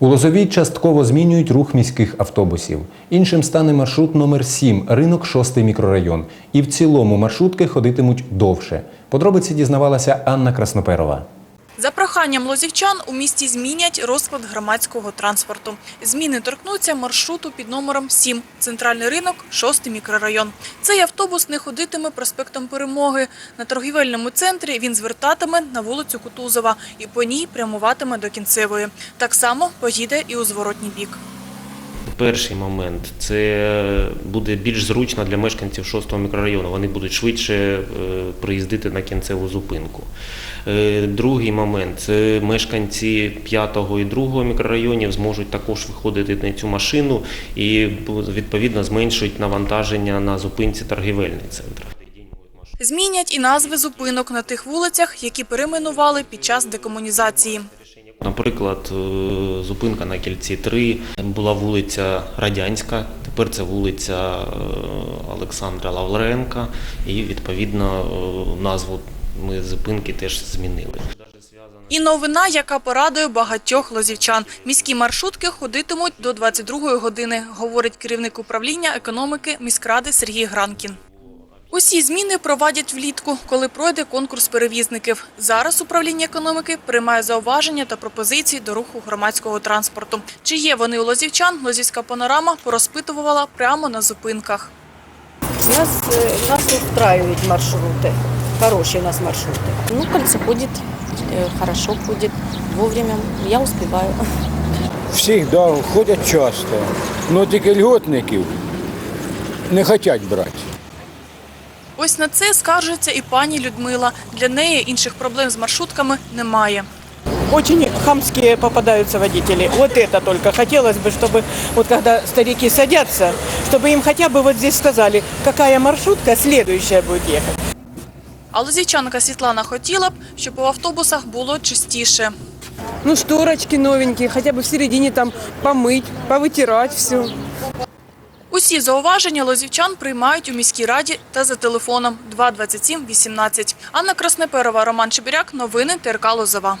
У Лозовій частково змінюють рух міських автобусів. Іншим стане маршрут номер 7 ринок 6 мікрорайон. І в цілому маршрутки ходитимуть довше. Подробиці дізнавалася Анна Красноперова. За проханням лозівчан у місті змінять розклад громадського транспорту. Зміни торкнуться маршруту під номером 7 – центральний ринок, 6 мікрорайон. Цей автобус не ходитиме проспектом Перемоги. На торгівельному центрі він звертатиме на вулицю Кутузова і по ній прямуватиме до кінцевої. Так само поїде і у зворотній бік. Перший момент це буде більш зручно для мешканців 6-го мікрорайону. Вони будуть швидше е, приїздити на кінцеву зупинку. Е, Другий момент це мешканці 5-го і 2-го мікрорайонів зможуть також виходити на цю машину і відповідно зменшують навантаження на зупинці торгівельний центр. Змінять і назви зупинок на тих вулицях, які перейменували під час декомунізації. Наприклад, е, зупинка на кільці 3 була вулиця Радянська, тепер це вулиця е, Олександра Лавренка, і відповідно е, назву ми зупинки теж змінили. І новина, яка порадує багатьох лозівчан. Міські маршрутки ходитимуть до 22-ї години, говорить керівник управління економіки міськради Сергій Гранкін. Усі зміни проводять влітку, коли пройде конкурс перевізників. Зараз управління економіки приймає зауваження та пропозиції до руху громадського транспорту. Чи є вони у лозівчан, лозівська панорама порозпитувала прямо на зупинках. Нас, э, нас устраивают маршруты. Хорошие у нас маршруты. Ну, кольцо ходит, э, хорошо ходит, вовремя. Я успеваю. Всегда ходять часто. але тільки льготників не хочуть брати. Ось на це скаржиться і пані Людмила. Для неї інших проблем з маршрутками немає. Очень хамские попадаются водители. Вот это только хотелось бы, чтобы вот когда старики садятся, чтобы им хотя бы вот здесь сказали, какая маршрутка следующая будет ехать. А лозівчанка Світлана хотіла б, щоб у автобусах було чистіше. Ну, шторочки новенькие, хотя бы в середине там помыть, повытирать все. Усі зауваження лозівчан приймають у міській раді та за телефоном 227 18. Анна Краснеперова, Роман Чебіряк. Новини ТРК Лозова.